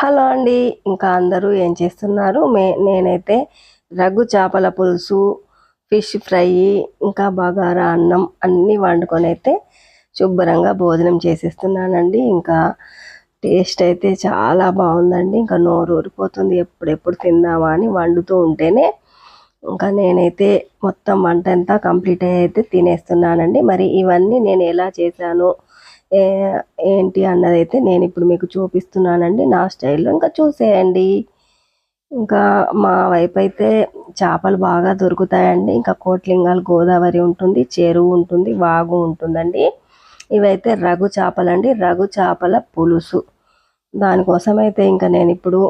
Hello అండి. ఇంకా అందరూ ఏం చేస్తున్నారు? మే నేనైతే రగ్గు చేపల పులుసు ఫిష్ ఫ్రై ఇంకా బగారా అన్నం అన్నీ వండుకొని అయితే శుభ్రంగా భోజనం చేసేస్తున్నానండి. ఇంకా టేస్ట్ అయితే చాలా బాగుందండి. ఇంకా నోరు ఊరిపోతుంది. ఎప్పుడెప్పుడు తిందామా అని వండుతూ ఉంటేనే ఇంకా నేనైతే మొత్తం వంట అంతా కంప్లీట్ అయ్యి అయితే తినేస్తున్నానండి. మరి ఇవన్నీ నేను ఎలా చేశాను? ఏంటి అన్నది అయితే నేను ఇప్పుడు మీకు చూపిస్తున్నానండి. నా స్టైల్లో ఇంకా చూసేయండి. ఇంకా మా వైపు అయితే చేపలు బాగా దొరుకుతాయండి. ఇంకా కోట్లింగాలు గోదావరి ఉంటుంది చెరువు ఉంటుంది వాగు ఉంటుందండి. ఇవైతే రఘు చేపలండి. రఘు చేపల పులుసు. దానికోసం అయితే ఇంకా నేను ఇప్పుడు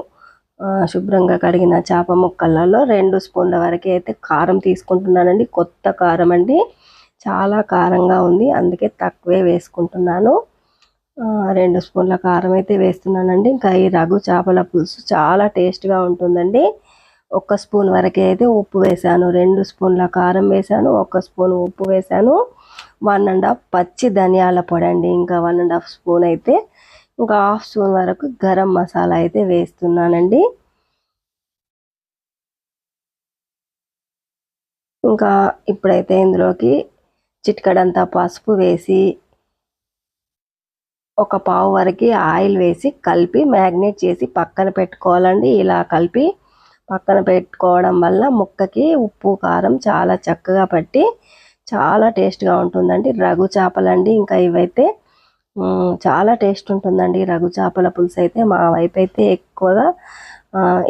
శుభ్రంగా కడిగిన చేప ముక్కలలో రెండు స్పూన్ల వరకు అయితే కారం తీసుకుంటున్నానండి. కొత్త కారం అండి. చాలా కారంగా ఉంది. అందుకే తక్కువే వేసుకుంటున్నాను. రెండు స్పూన్ల కారం అయితే వేస్తున్నానండి. ఇంకా ఈ రఘు చేపల పులుసు చాలా టేస్ట్గా ఉంటుందండి. ఒక్క స్పూన్ వరకే అయితే ఉప్పు వేసాను. రెండు స్పూన్ల కారం వేసాను. ఒక స్పూన్ ఉప్పు వేసాను. వన్ అండ్ హాఫ్ పచ్చి ధనియాల పొడి అండి ఇంకా వన్ అండ్ హాఫ్ స్పూన్ అయితే ఇంకా హాఫ్ స్పూన్ వరకు గరం మసాలా అయితే వేస్తున్నానండి. ఇంకా ఇప్పుడైతే ఇందులోకి చిటికడంతా పసుపు వేసి ఒక పావు వరకు ఆయిల్ వేసి కలిపి మ్యాగ్నేట్ చేసి పక్కన పెట్టుకోవాలండి. ఇలా కలిపి పక్కన పెట్టుకోవడం వల్ల ముక్కకి ఉప్పు కారం చాలా చక్కగా పట్టి చాలా టేస్ట్గా ఉంటుందండి. రఘు చేపలండి. ఇంకా ఇవైతే చాలా టేస్ట్ ఉంటుందండి. రఘు చేపల పులుసు అయితే మా వైపు అయితే ఎక్కువగా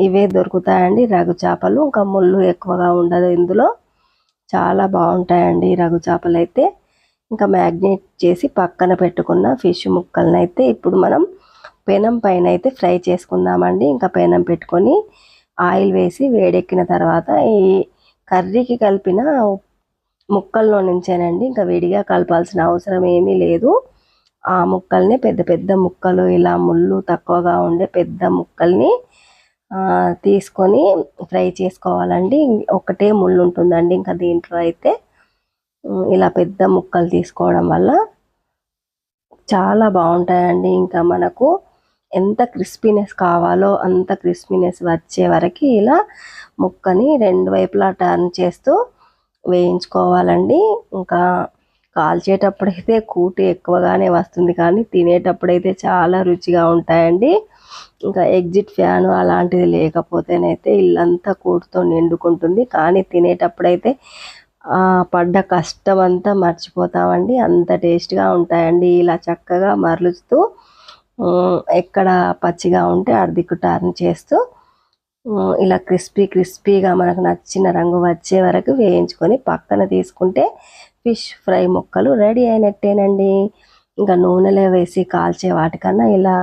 ఇవే దొరుకుతాయండి రఘు చేపలు. ఇంకా ముళ్ళు ఎక్కువగా ఉండదు ఇందులో. చాలా బాగుంటాయండి రఘు చేపలు అయితే ఇంకా మ్యాగ్నేట్ చేసి పక్కన పెట్టుకున్న ఫిష్ ముక్కలను అయితే ఇప్పుడు మనం పెనం పైన అయితే ఫ్రై చేసుకుందామండి. ఇంకా పెనం పెట్టుకొని ఆయిల్ వేసి వేడెక్కిన తర్వాత ఈ కర్రీకి కలిపిన ముక్కల్లో నుంచేనండి. ఇంకా విడిగా కలపాల్సిన అవసరం ఏమీ లేదు. ఆ ముక్కల్ని పెద్ద పెద్ద ముక్కలు ఇలా ముళ్ళు తక్కువగా ఉండే పెద్ద ముక్కల్ని తీసుకొని ఫ్రై చేసుకోవాలండి. ఒకటే ముళ్ళు ఉంటుందండి ఇంకా దీంట్లో అయితే. ఇలా పెద్ద ముక్కలు తీసుకోవడం వల్ల చాలా బాగుంటాయండి. ఇంకా మనకు ఎంత క్రిస్పీనెస్ కావాలో అంత క్రిస్పీనెస్ వచ్చే వరకు ఇలా ముక్కని రెండు వైపులా టర్న్ చేస్తూ వేయించుకోవాలండి. ఇంకా కాల్చేటప్పుడైతే కూటి ఎక్కువగానే వస్తుంది కానీ తినేటప్పుడైతే చాలా రుచిగా ఉంటాయండి. ఇంకా ఎగ్జిట్ ఫ్యాన్ అలాంటిది లేకపోతేనైతే ఇల్లంతా కూటుతో నిండుకుంటుంది. కానీ తినేటప్పుడైతే పడ్డ కష్టం అంతా మర్చిపోతామండి. అంత టేస్ట్గా ఉంటాయండి. ఇలా చక్కగా మరలుస్తూ ఎక్కడ పచ్చిగా ఉంటే అర్ధికు టర్న్ చేస్తూ ఇలా క్రిస్పీ క్రిస్పీగా మనకు నచ్చిన రంగు వచ్చే వరకు వేయించుకొని పక్కన తీసుకుంటే ఫిష్ ఫ్రై ముక్కలు రెడీ అయినట్టేనండి. ఇంకా నూనెలో వేసి కాల్చే వాటికన్నా ఇలా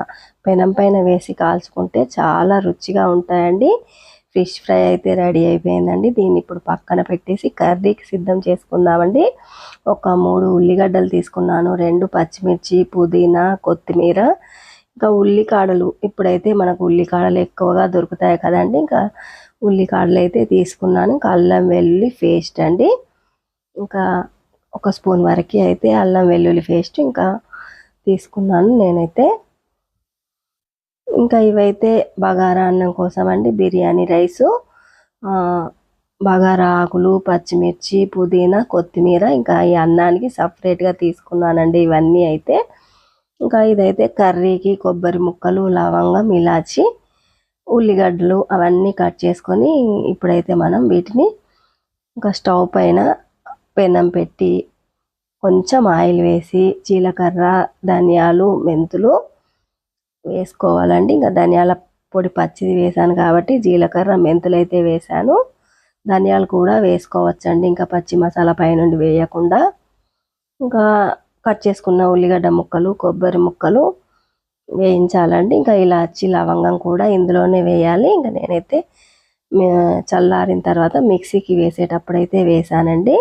పెనం పైన వేసి కాల్చుకుంటే చాలా రుచిగా ఉంటాయండి. ఫిష్ ఫ్రై అయితే రెడీ అయిపోయిందండి. దీన్ని ఇప్పుడు పక్కన పెట్టేసి కర్రీకి సిద్ధం చేసుకుందామండి. ఒక మూడు ఉల్లిగడ్డలు తీసుకున్నాను. రెండు పచ్చిమిర్చి పుదీనా కొత్తిమీర ఇంకా ఉల్లికాడలు. ఇప్పుడైతే మనకు ఉల్లికాడలు ఎక్కువగా దొరుకుతాయి కదండి. ఇంకా ఉల్లికాడలు అయితే తీసుకున్నాను. ఇంకా అల్లం వెల్లుల్లి పేస్ట్ అండి. ఇంకా ఒక స్పూన్ వరకు అయితే అల్లం వెల్లుల్లి పేస్ట్ ఇంకా తీసుకున్నాను నేనైతే. ఇంకా ఇవైతే బగారా అన్నం కోసం అండి బిర్యానీ రైసు బగారా ఆకులు పచ్చిమిర్చి పుదీనా కొత్తిమీర ఇంకా ఈ అన్నానికి సపరేట్గా తీసుకున్నానండి ఇవన్నీ అయితే. ఇంకా ఇదైతే కర్రీకి కొబ్బరి ముక్కలు లవంగం ఇలాచి ఉల్లిగడ్డలు అవన్నీ కట్ చేసుకొని ఇప్పుడైతే మనం వీటిని ఇంకా స్టవ్ పైన పెనం పెట్టి కొంచెం ఆయిల్ వేసి జీలకర్ర ధనియాలు మెంతులు వేసుకోవాలండి. ఇంకా ధనియాల పొడి పచ్చిది వేసాను కాబట్టి జీలకర్ర మెంతులు అయితే వేసాను. ధనియాలు కూడా వేసుకోవచ్చండి. ఇంకా పచ్చి మసాలా పైనుండి వేయకుండా ఇంకా కట్ చేసుకున్న ఉల్లిగడ్డ ముక్కలు కొబ్బరి ముక్కలు వేయించాలండి. ఇంకా ఇలాచి లవంగం కూడా ఇందులోనే వేయాలి. ఇంకా నేనైతే చల్లారిన తర్వాత మిక్సీకి వేసేటప్పుడైతే వేసానండి.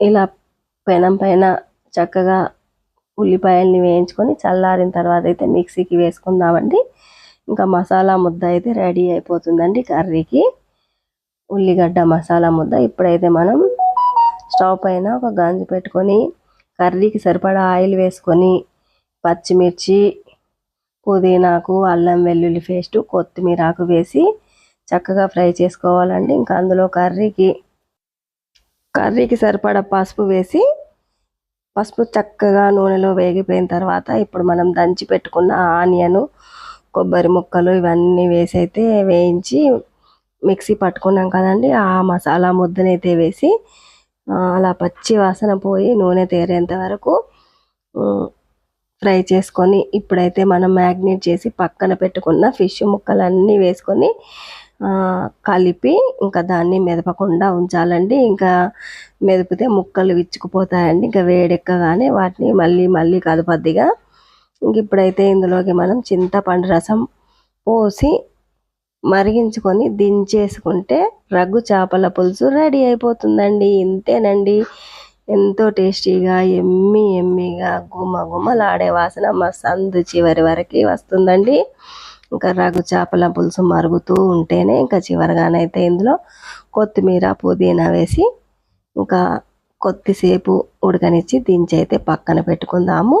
ఇలా పెనం పైన చక్కగా ఉల్లిపాయల్ని వేయించుకొని చల్లారిన తర్వాత అయితే మిక్సీకి వేసుకుందామండి. ఇంకా మసాలా ముద్ద అయితే రెడీ అయిపోతుందండి కర్రీకి. ఉల్లిగడ్డ మసాలా ముద్ద ఇప్పుడైతే మనం స్టవ్ పైన ఒక గంజి పెట్టుకొని కర్రీకి సరిపడా ఆయిల్ వేసుకొని పచ్చిమిర్చి పుదీనాకు అల్లం వెల్లుల్లి పేస్టు కొత్తిమీర ఆకు వేసి చక్కగా ఫ్రై చేసుకోవాలండి. ఇంకా అందులో కర్రీకి కర్రీకి సరిపడా పసుపు వేసి పసుపు చక్కగా నూనెలో వేగిపోయిన తర్వాత ఇప్పుడు మనం దంచి పెట్టుకున్న ఆనియను కొబ్బరి ముక్కలు ఇవన్నీ వేసి అయితే వేయించి మిక్సీ పట్టుకున్నాం కదండి. ఆ మసాలా ముద్దనైతే వేసి అలా పచ్చి వాసన పోయి నూనె తేరేంత వరకు ఫ్రై చేసుకొని ఇప్పుడైతే మనం మ్యాగ్నేట్ చేసి పక్కన పెట్టుకున్న ఫిష్ ముక్కలన్నీ వేసుకొని కలిపి ఇంకా దాన్ని మెదపకుండా ఉంచాలండి. ఇంకా మెదిపితే ముక్కలు విచ్చుకుపోతాయండి. ఇంకా వేడెక్కగానే వాటిని మళ్ళీ మళ్ళీ కదపద్దిగా ఇంక ఇప్పుడైతే ఇందులోకి మనం చింతపండు రసం పోసి మరిగించుకొని దించేసుకుంటే రగ్గు చేపల పులుసు రెడీ అయిపోతుందండి. ఇంతేనండి. ఎంతో టేస్టీగా ఎమ్మి ఎమ్మిగా గుమ గుమలాడే వాసన మా సందు చివరి వరకు వస్తుందండి. ఇంకా రగ్గు చేపల పులుసు మరుగుతూ ఉంటేనే ఇంకా చివరిగానైతే ఇందులో కొత్తిమీర పుదీనా వేసి ఇంకా కొద్దిసేపు ఉడకనిచ్చి దించి అయితే పక్కన పెట్టుకుందాము.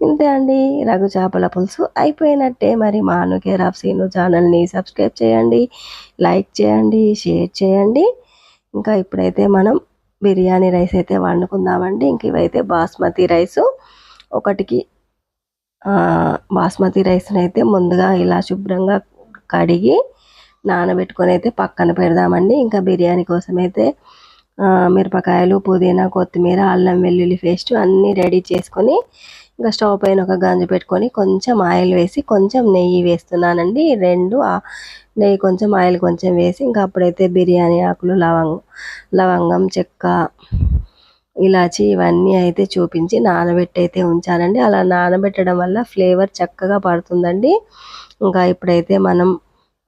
ఇంతే అండి రఘు చేపల పులుసు అయిపోయినట్టే. మరి మా అనుకేర్ ఆఫ్ సీను ఛానల్ని సబ్స్క్రైబ్ చేయండి లైక్ చేయండి షేర్ చేయండి. ఇంకా ఇప్పుడైతే మనం బిర్యానీ రైస్ అయితే వండుకుందామండి. ఇంక ఇవైతే బాస్మతి రైసు. ఒకటికి బాస్మతి రైస్ని అయితే ముందుగా ఇలా శుభ్రంగా కడిగి నానబెట్టుకొని అయితే పక్కన పెడదామండి. ఇంకా బిర్యానీ కోసం అయితే మిరపకాయలు పుదీనా కొత్తిమీర అల్లం వెల్లుల్లి పేస్ట్ అన్నీ రెడీ చేసుకొని ఇంకా స్టవ్ పైన ఒక గంజి పెట్టుకొని కొంచెం ఆయిల్ వేసి కొంచెం నెయ్యి వేస్తున్నానండి. రెండు నెయ్యి కొంచెం ఆయిల్ కొంచెం వేసి ఇంకా అప్పుడైతే బిర్యానీ ఆకులు లవంగం లవంగం చెక్క ఇలాచి ఇవన్నీ అయితే చూపించి నానబెట్టి అయితే ఉంచానండి అలా నానబెట్టడం వల్ల ఫ్లేవర్ చక్కగా పడుతుందండి. ఇంకా ఇప్పుడైతే మనం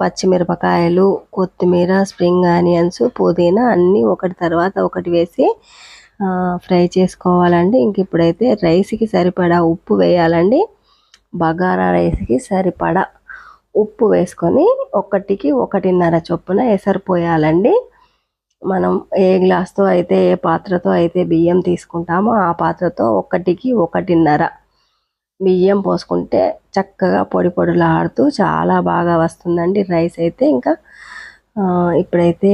పచ్చిమిరపకాయలు కొత్తిమీర స్ప్రింగ్ ఆనియన్స్ పుదీనా అన్నీ ఒకటి తర్వాత ఒకటి వేసి ఫ్రై చేసుకోవాలండి. ఇంక ఇప్పుడైతే రైస్కి సరిపడా ఉప్పు వేయాలండి. బగారా రైస్కి సరిపడా ఉప్పు వేసుకొని ఒకటికి ఒకటిన్నర చొప్పున ఎసరిపోయాలండి. మనం ఏ గ్లాస్తో అయితే ఏ పాత్రతో అయితే బియ్యం తీసుకుంటామో ఆ పాత్రతో ఒకటికి ఒకటిన్నర బియ్యం పోసుకుంటే చక్కగా పొడి పొడులాడుతూ చాలా బాగా వస్తుందండి. రైస్ అయితే ఇంకా ఇప్పుడైతే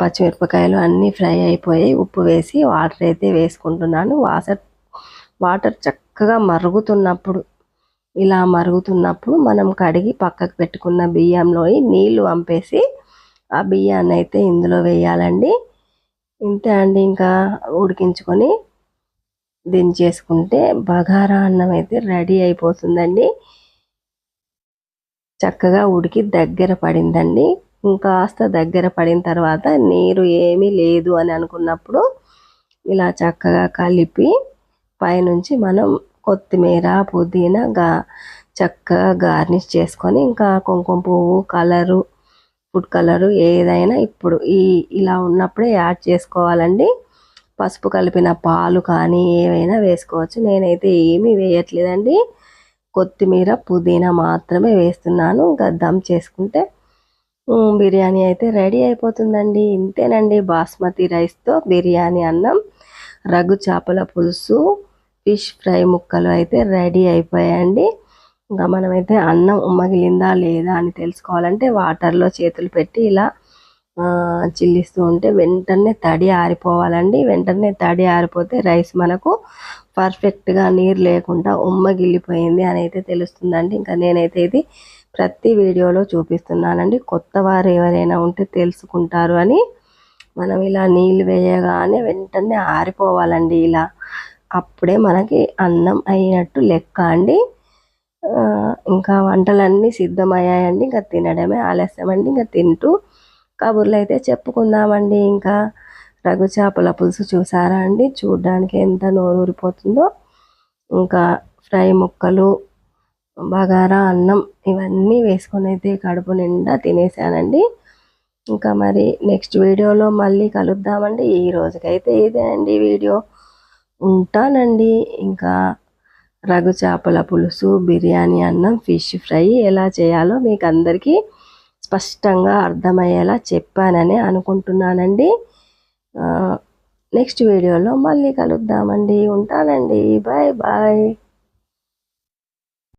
పచ్చిమిరపకాయలు అన్నీ ఫ్రై అయిపోయి ఉప్పు వేసి వాటర్ అయితే వేసుకుంటున్నాను. వాటర్ వాటర్ చక్కగా మరుగుతున్నప్పుడు ఇలా మరుగుతున్నప్పుడు మనం కడిగి పక్కకు పెట్టుకున్న బియ్యంలో నీళ్ళు వంపేసి ఆ బియ్యాన్ని అయితే ఇందులో వేయాలండి. ఇంతే అండి ఇంకా ఉడికించుకొని దించేసుకుంటే బగారా అన్నం అయితే రెడీ అయిపోతుందండి. చక్కగా ఉడికి దగ్గర పడిందండి. ఇంకాస్త దగ్గర పడిన తర్వాత నీరు ఏమీ లేదు అని అనుకున్నప్పుడు ఇలా చక్కగా కలిపి పైనుంచి మనం కొత్తిమీర పుదీనా గా చక్కగా గార్నిష్ చేసుకొని ఇంకా కుంకుమ పువ్వు కలరు ఫుడ్ కలరు ఏదైనా ఇప్పుడు ఈ ఇలా ఉన్నప్పుడే యాడ్ చేసుకోవాలండి. పసుపు కలిపిన పాలు కానీ ఏవైనా వేసుకోవచ్చు. నేనైతే ఏమీ వేయట్లేదండి. కొత్తిమీర పుదీనా మాత్రమే వేస్తున్నాను. ఇంకా దమ్ చేసుకుంటే బిర్యానీ అయితే రెడీ అయిపోతుందండి. ఇంతేనండి బాస్మతి రైస్తో బిర్యానీ అన్నం. రఘు చేపల పులుసు ఫిష్ ఫ్రై ముక్కలు అయితే రెడీ అయిపోయాయండి. ఇంకా మనమైతే అన్నం ఉమ్మగిలిందా లేదా అని తెలుసుకోవాలంటే వాటర్లో చేతులు పెట్టి ఇలా చిల్లిస్తూ ఉంటే వెంటనే తడి ఆరిపోవాలండి. వెంటనే తడి ఆరిపోతే రైస్ మనకు పర్ఫెక్ట్గా నీరు లేకుండా ఉమ్మగిల్లిపోయింది అని అయితే తెలుస్తుందండి. ఇంకా నేనైతే ఇది ప్రతి వీడియోలో చూపిస్తున్నానండి. కొత్త వారు ఎవరైనా ఉంటే తెలుసుకుంటారు అని మనం ఇలా నీళ్ళు వేయగానే వెంటనే ఆరిపోవాలండి. ఇలా అప్పుడే మనకి అన్నం అయినట్టు లెక్క అండి. ఇంకా వంటలన్నీ సిద్ధమయ్యాయండి. ఇంకా తినడమే ఆలస్యం అండి ఇంకా తింటూ కబుర్లు అయితే చెప్పుకుందామండి. ఇంకా రఘు చేపల పులుసు చూసారా అండి? చూడ్డానికి ఎంత నోరూరిపోతుందో. ఇంకా ఫ్రై ముక్కలు బగారా అన్నం ఇవన్నీ వేసుకొని అయితే కడుపు నిండా తినేసానండి. ఇంకా మరి నెక్స్ట్ వీడియోలో మళ్ళీ కలుద్దామండి. ఈ రోజుకైతే ఇదే అండి వీడియో. ఉంటానండి. ఇంకా రఘు చేపల పులుసు బిర్యానీ అన్నం ఫిష్ ఫ్రై ఎలా చేయాలో మీకు అందరికీ స్పష్టంగా అర్థమయ్యేలా చెప్పానని అనుకుంటున్నానండి. నెక్స్ట్ వీడియోలో మళ్ళీ కలుద్దామండి. ఉంటానండి. Bye bye.